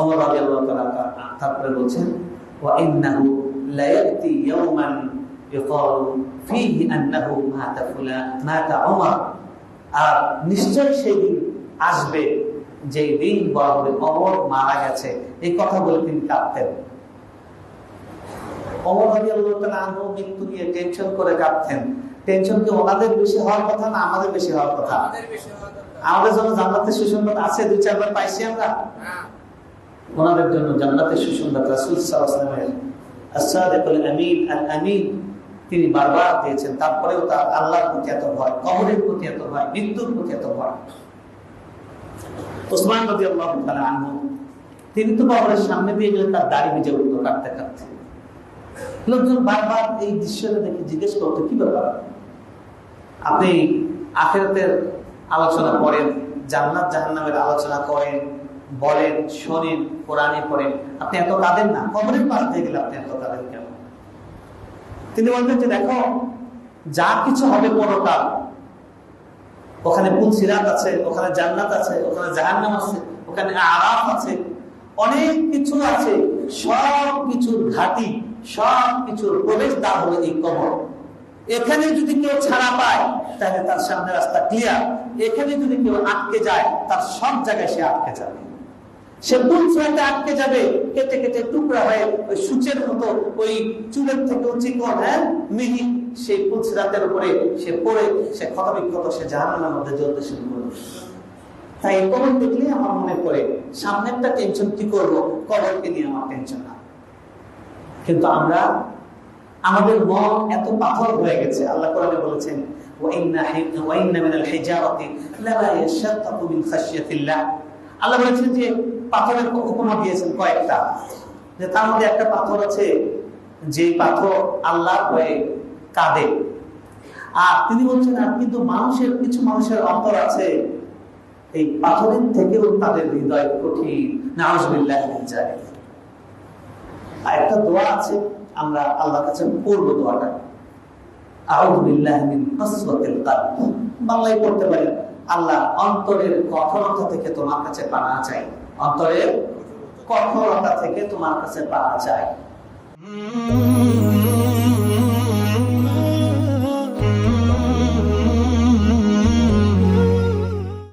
ওমর রাদিয়াল্লাহু তাআলা তারপরে বলছেন ওয়া ইন্নাহু লা ইয়াতি ইয়াওমান ইউকালু ফীহি আন্নাহু মাতা ফুলান মাতা ওমর আর নিশ্চয় সেই দিন আসবে যে দিন বলা হবে অমর মারা গেছে। এই কথা বলে তিনি কাঁদতেন। অমর আনহু মৃত্যু নিয়ে টেনশন করে কাঁদতেন। টেনশন কি ওনাদের বেশি হওয়ার কথা না আমাদের বেশি হওয়ার কথা? আমাদের জন্য জান্নাতের সুসংবাদ আছে দুই চারবার পাইছি আমরা? ওনাদের জন্য জান্নাতের সুসংবাদ রাসূল তিনি বারবার দিয়েছেন। তারপরেও তার আল্লাহর প্রতি এত ভয়, কবরের প্রতি এত ভয়, মৃত্যুর প্রতি এত ভয়। ওসমান রাদিয়াল্লাহু তাআলা আনহু, তিনি তো কবরের সামনে দিয়ে গেলে তার দাড়ি ভিজে উঠতো কাটতে কাটতে লোকজন বারবার এই দৃশ্যটা দেখে জিজ্ঞেস করতো, কি ব্যাপার? আপনি আখেরাতের আলোচনা করেন, জান্নাত জাহান্নামের আলোচনা করেন বলেন, শোনেন, কোরআনে পড়েন। আপনি এত কাঁদেন না। কবরের পাশ দিয়ে গেলে আপনি এত কাঁদেন কেন? তিনি বলবেন যে, দেখো, যা কিছু হবে পরকাল, ওখানে পুলসিরাত আছে, ওখানে জান্নাত আছে, ওখানে জাহান্নাম আছে, ওখানে আরাফ আছে, অনেক কিছু আছে। সব কিছুর ঘাটি, সব কিছুর প্রবেশ দ্বার হলো এই কবর। এখানে যদি কেউ ছাড়া পায়, তাহলে তার সামনে রাস্তা ক্লিয়ার এখানে যদি কেউ আটকে যায়, তার সব জায়গায় সে আটকে যাবে। সে কোন ছয়টা আটকে যাবে, কেটে কেটে টুকরা হয়ে ওই সূচের মতো ওই চুলের থেকে চিকন হ্যাঁ মিহি সেই পুলসিরাতের উপরে সে পড়ে, সে ক্ষত বিক্ষত সে জাহান্নামের মধ্যে জ্বলতে শুরু করবে তাই কবর দেখলে আমার মনে পড়ে, সামনেরটা টেনশন কি করব? কবরকে নিয়ে আমার টেনশন না। কিন্তু আমরা, আমাদের মন এত পাথর হয়ে গেছে, আল্লাহ কোরআনে বলেছেন আল্লাহ বলেছেন যে পাথরের উপমা দিয়েছেন কয়েকটা। যে তার মধ্যে একটা পাথর আছে যে পাথর আল্লাহ হয়ে কাঁদে। আর তিনি বলছেন, আর কিন্তু মানুষের, কিছু মানুষের অন্তর আছে, এই পাথরের থেকেও তাদের হৃদয় কঠিন। যায় আর একটা দোয়া আছে, আমরা আল্লাহ কাছে পড়ব দোয়াটা। বাংলায় পড়তে পারি আল্লাহ অন্তরের কঠোরতা থেকে তোমার কাছে পানা চাই। অন্তরের কঠোরতা থেকে তোমার কাছে পানা চাই।